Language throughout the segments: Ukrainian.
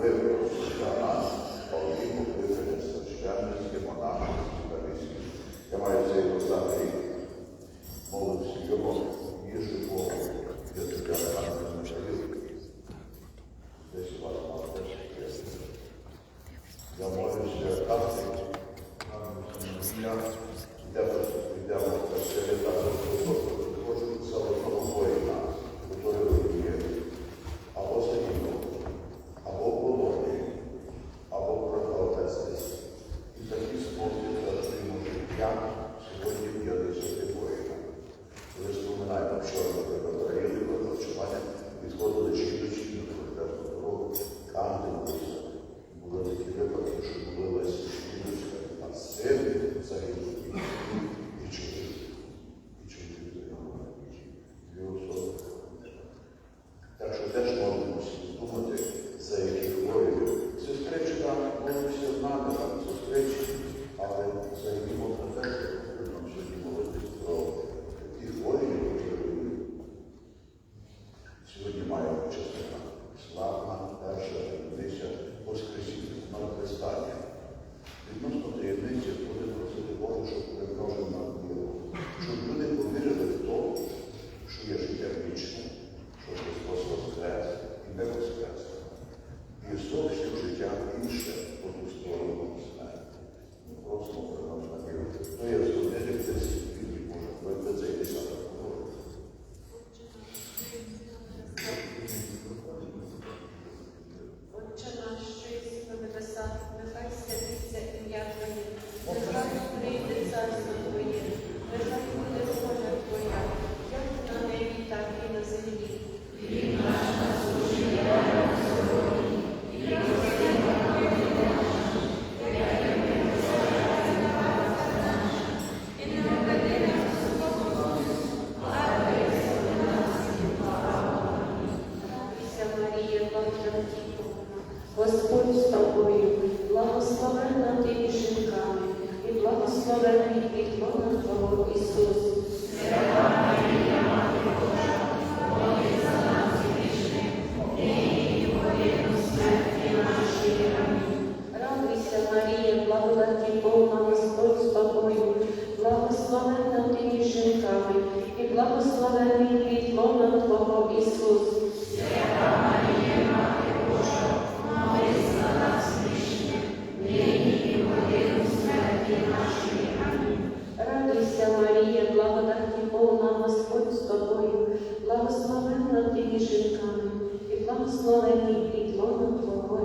Виборці для нас, Павліну, вибране священницьке,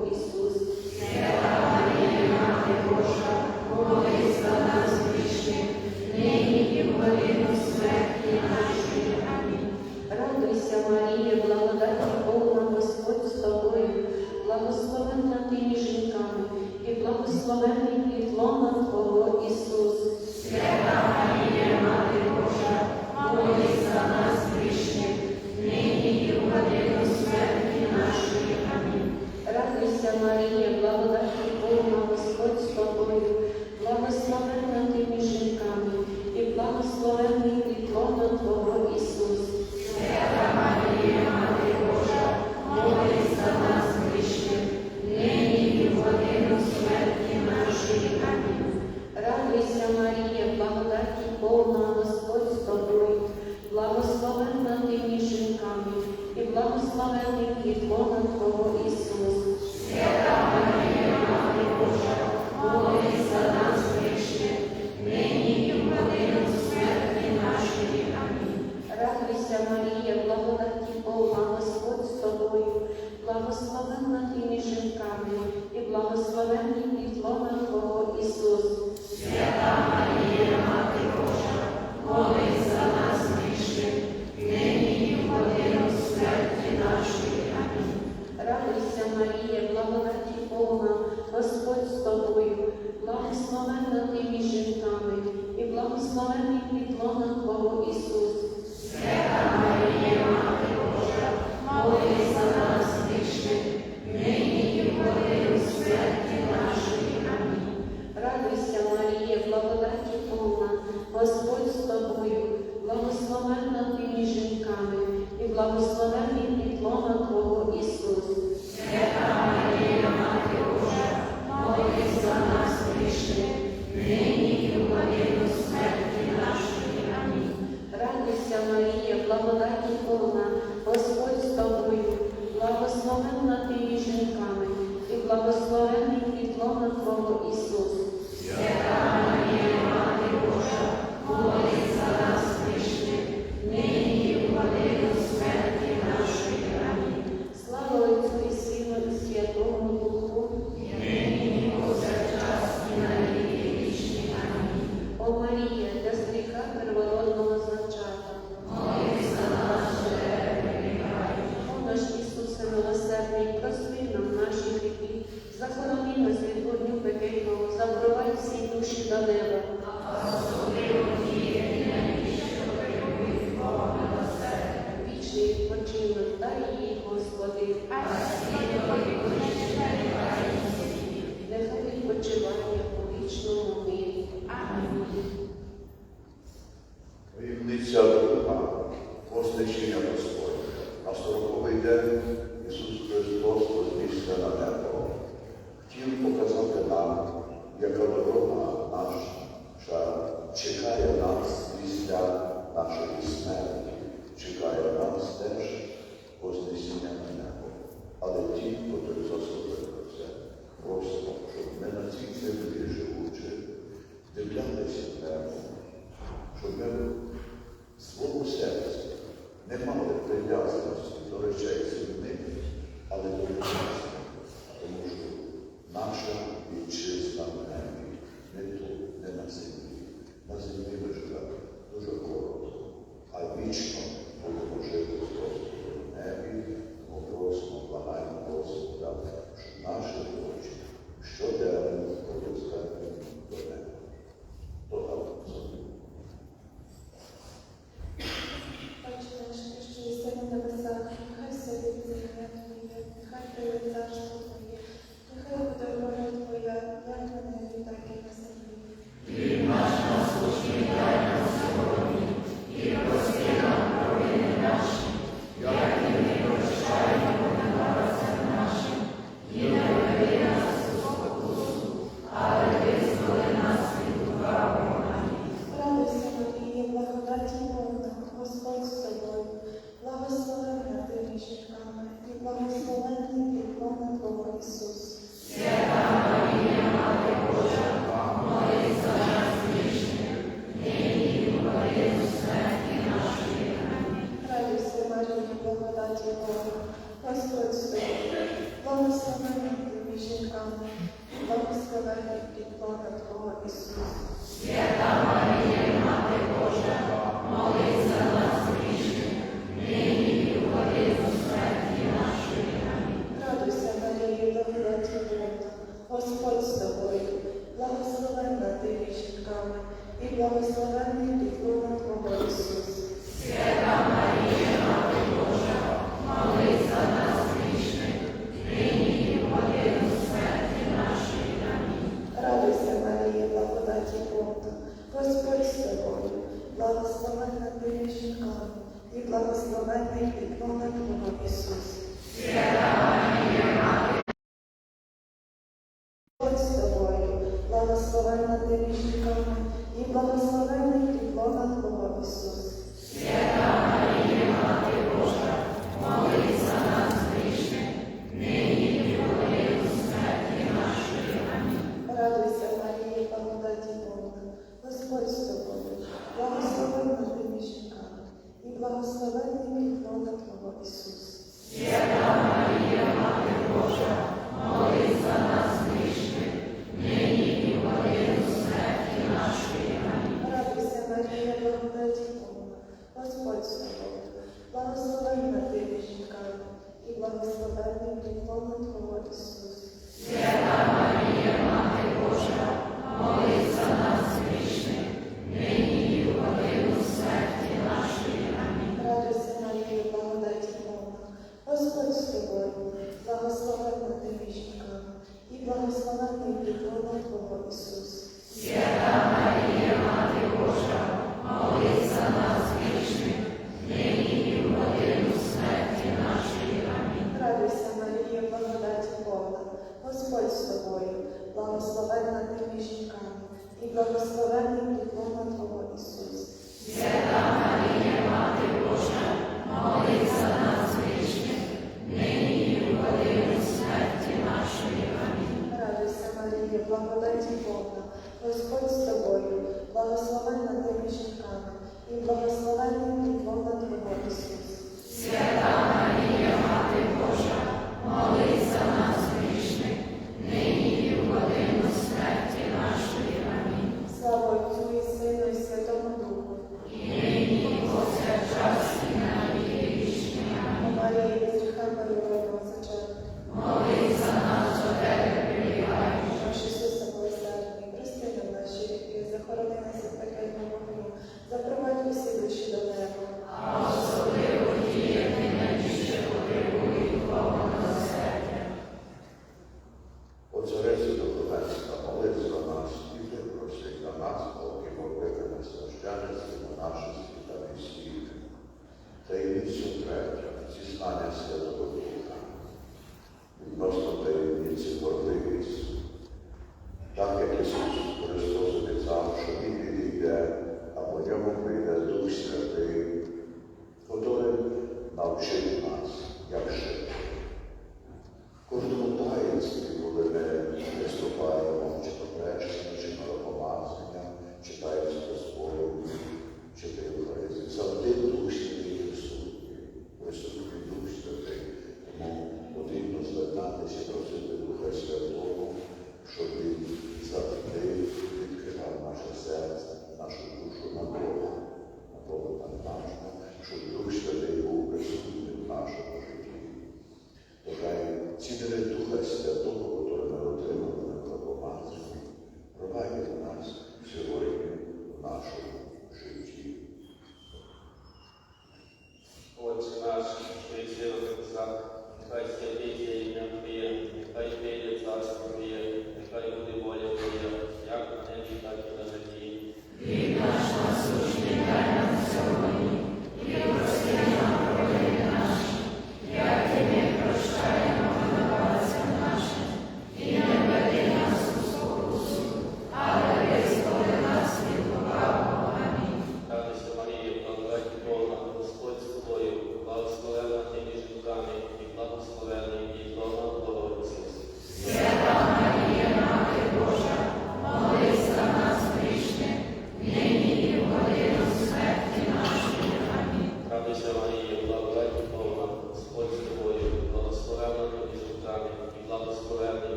Твого не мали прив'язаності до речей земних, але до речей.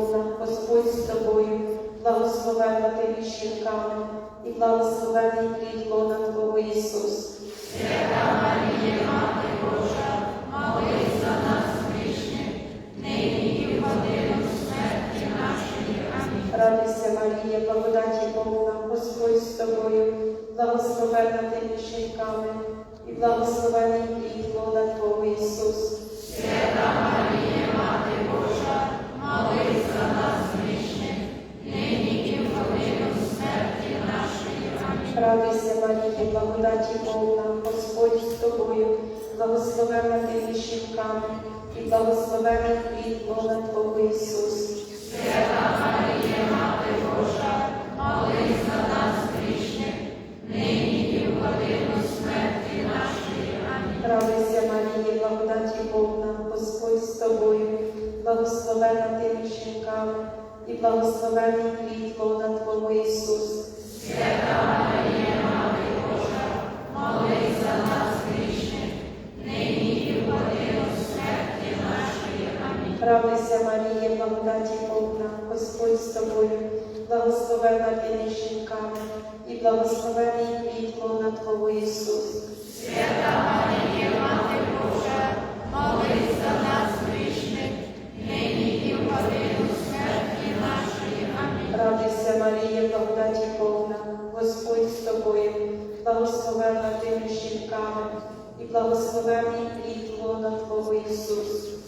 Роза, Господь з тобою, благословена ти між жінками і благословений плід лона Твого Ісус. Свята Марія, Мати Божа, молись за нас грішні, нині і в годину смерті нашої. Амінь. Радуйся, Марія, благодаті Бога, Господь з тобою, благословена ти між жінками і благословений плід лона Твого Ісус. Свята радуйся, Марія, благодаті Бога, Господь з тобою, благословена ти між жінками і благословена плід Бога Твого Ісус. Благословений плід лона Твого Ісус.